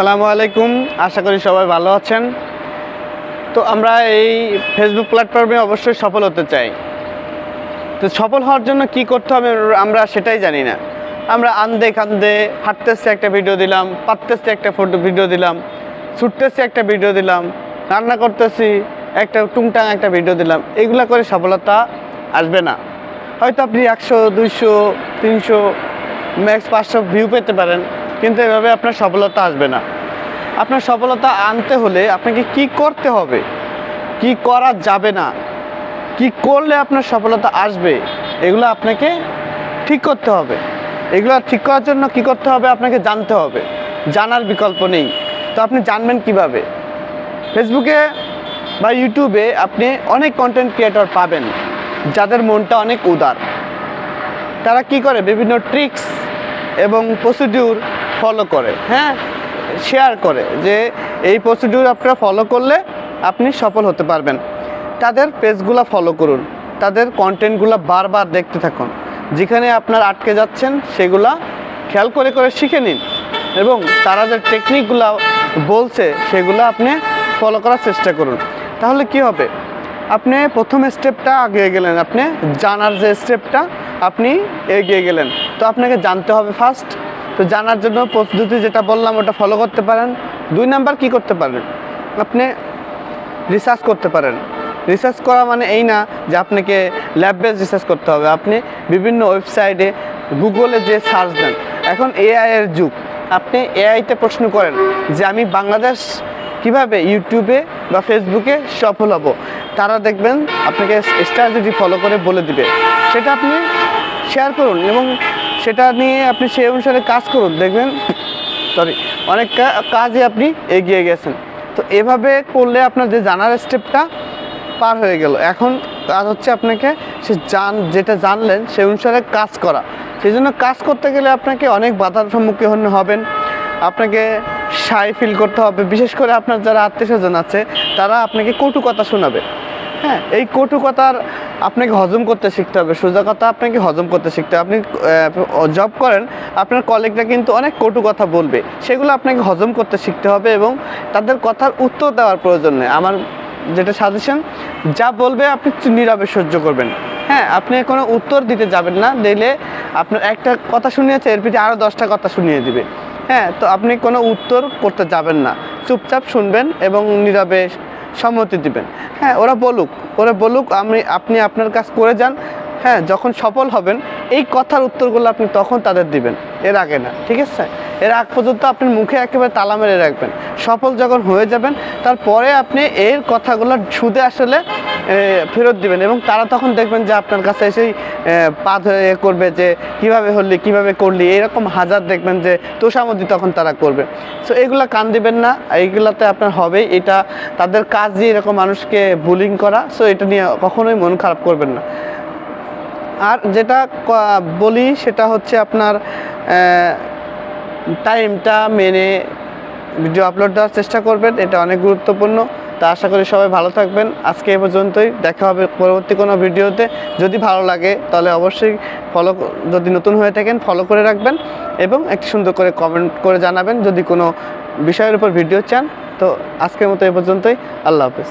আসসালামু আলাইকুম। আশা করি সবাই ভালো আছেন। তো আমরা এই ফেসবুক প্ল্যাটফর্মে অবশ্যই সফল হতে চাই। তো সফল হওয়ার জন্য কি করতে হবে আমরা সেটাই জানি না। আমরা আন্দে কান্দে হাঁটতেছে একটা ভিডিও দিলাম পাততেছে একটা ফটো ভিডিও দিলাম, ছুটতেছে একটা ভিডিও দিলাম, রান্না করতেছি একটা টুংটাং একটা ভিডিও দিলাম, এগুলা করে সফলতা আসবে না। হয়তো আপনি একশো, দুইশো, তিনশো ম্যাক্স পাঁচশো ভিউ পেতে পারেন। কিন্তু এভাবে আপনার সফলতা আসবে না। আপনার সফলতা আনতে হলে আপনাকে কি করতে হবে? কি করা যাবে না? কি করলে আপনার সফলতা আসবে? এগুলো আপনাকে ঠিক করতে হবে। এগুলো ঠিক করার জন্য কি করতে হবে? আপনাকে জানতে হবে। জানার বিকল্প নেই। তো আপনি জানবেন কীভাবে? ফেসবুকে বা ইউটিউবে আপনি অনেক কন্টেন্ট ক্রিয়েটর পাবেন। যাদের মনটা অনেক উদার। তারা কি করে? বিভিন্ন ট্রিক্স এবং প্রসিডিউর ফলো করে হ্যাঁ। শেয়ার করে যে এই প্রসিডিউর আপনারা ফলো করলে আপনি সফল হতে পারবেন। তাদের পেজগুলো ফলো করুন তাদের কন্টেন্টগুলো বারবার দেখতে থাকুন। যেখানে আপনার আটকে যাচ্ছেন সেগুলা খেয়াল করে করে শিখে নিন এবং তারা যে টেকনিকগুলো বলছে সেগুলো আপনি ফলো করার চেষ্টা করুন। তাহলে কি হবে? আপনি প্রথম স্টেপটা এগিয়ে গেলেন আপনি জানার যে স্টেপটা আপনি এগিয়ে গেলেন। তো আপনাকে জানতে হবে ফার্স্ট তো জানার জন্য প্রস্তুতি যেটা বললাম, ওটা ফলো করতে পারেন। দুই নাম্বার কি করতে পারেন? আপনি রিসার্চ করতে পারেন। রিসার্চ করা মানে এই না যে আপনাকে ল্যাব বেস রিসার্চ করতে হবে। আপনি বিভিন্ন ওয়েবসাইটে গুগলে যে সার্চ দেন। এখন এআই এর যুগ। আপনি এআইতে প্রশ্ন করেন যে আমি বাংলাদেশ কীভাবে ইউটিউবে বা ফেসবুকে সফল হব? তারা দেখবেন আপনাকে স্ট্র্যাটেজি ফলো করে বলে দিবে। সেটা আপনি শেয়ার করুন এবং সেটা নিয়ে আপনি সেই অনুসারে কাজ করুন, দেখবেন। সরি অনেক কাজে আপনি এগিয়ে গেছেন। তো এভাবে করলে আপনার যে জানার স্টেপটা পার হয়ে গেল। এখন কাজ হচ্ছে আপনাকে সে জান, যেটা জানলেন সেই অনুসারে কাজ করা। সেই জন্য কাজ করতে গেলে আপনাকে অনেক বাধার সম্মুখীন হবেন। আপনাকে সাই ফিল করতে হবে। বিশেষ করে আপনার যারা আত্মীয় স্বজন আছে, তারা আপনাকে কটু কথা শোনাবে। হ্যাঁ এই কটু কথার আপনাকে হজম করতে শিখতে হবে। সোজা কথা, আপনাকে হজম করতে শিখতে হবে। আপনি জব করেন, আপনার কলিগরা কিন্তু অনেক কটু কথা বলবে। সেগুলো আপনাকে হজম করতে শিখতে হবে এবং তাদের কথার উত্তর দেওয়ার প্রয়োজন নেই। আমার যেটা সাজেশন যা বলবে আপনি নীরবে সহ্য করবেন। হ্যাঁ আপনি কোনো উত্তর দিতে যাবেন না। দিলে আপনার একটা কথা শুনিয়েছে, এর পিঠে আরও দশটা কথা শুনিয়ে দিবে। হ্যাঁ তো আপনি কোনো উত্তর করতে যাবেন না। চুপচাপ শুনবেন এবং নীরবে সম্মতি দিবেন। হ্যাঁ ওরা বলুক ওরা বলুক, আমি, আপনি আপনার কাজ করে যান। হ্যাঁ যখন সফল হবেন, এই কথার উত্তরগুলো আপনি তখন তাদের দিবেন, এর আগে না, ঠিক আছে? এর আগ পর্যন্ত আপনি মুখে একেবারে তালা মেরে রাখবেন। সফল যখন হয়ে যাবেন, তারপরে আপনি এর কথাগুলো সুদে আসলে ফেরত দিবেন এবং তারা তখন দেখবেন যে আপনার কাছে এসেই পা এ করবে যে, কীভাবে হলি, কীভাবে করলি? এরকম হাজার দেখবেন যে তোষামতি তখন তারা করবে। সো এগুলো কান দিবেন না, এইগুলাতে আপনার হবেই। এটা তাদের কাজ কাজই এরকম মানুষকে বুলিং করা সো এটা নিয়ে কখনোই মন খারাপ করবেন না। আর যেটা বলি, সেটা হচ্ছে আপনার টাইমটা মেনে ভিডিও আপলোড দেওয়ার চেষ্টা করবেন, এটা অনেক গুরুত্বপূর্ণ। তা আশা করি সবাই ভালো থাকবেন। আজকে এ পর্যন্তই, দেখা হবে পরবর্তী কোনো ভিডিওতে। যদি ভালো লাগে, তাহলে অবশ্যই ফলো যদি নতুন হয়ে থাকেন ফলো করে রাখবেন এবং একটি সুন্দর করে কমেন্ট করে জানাবেন যদি কোনো বিষয়ের উপর ভিডিও চান। তো আজকের মতো এ পর্যন্তই, আল্লাহ হাফেজ।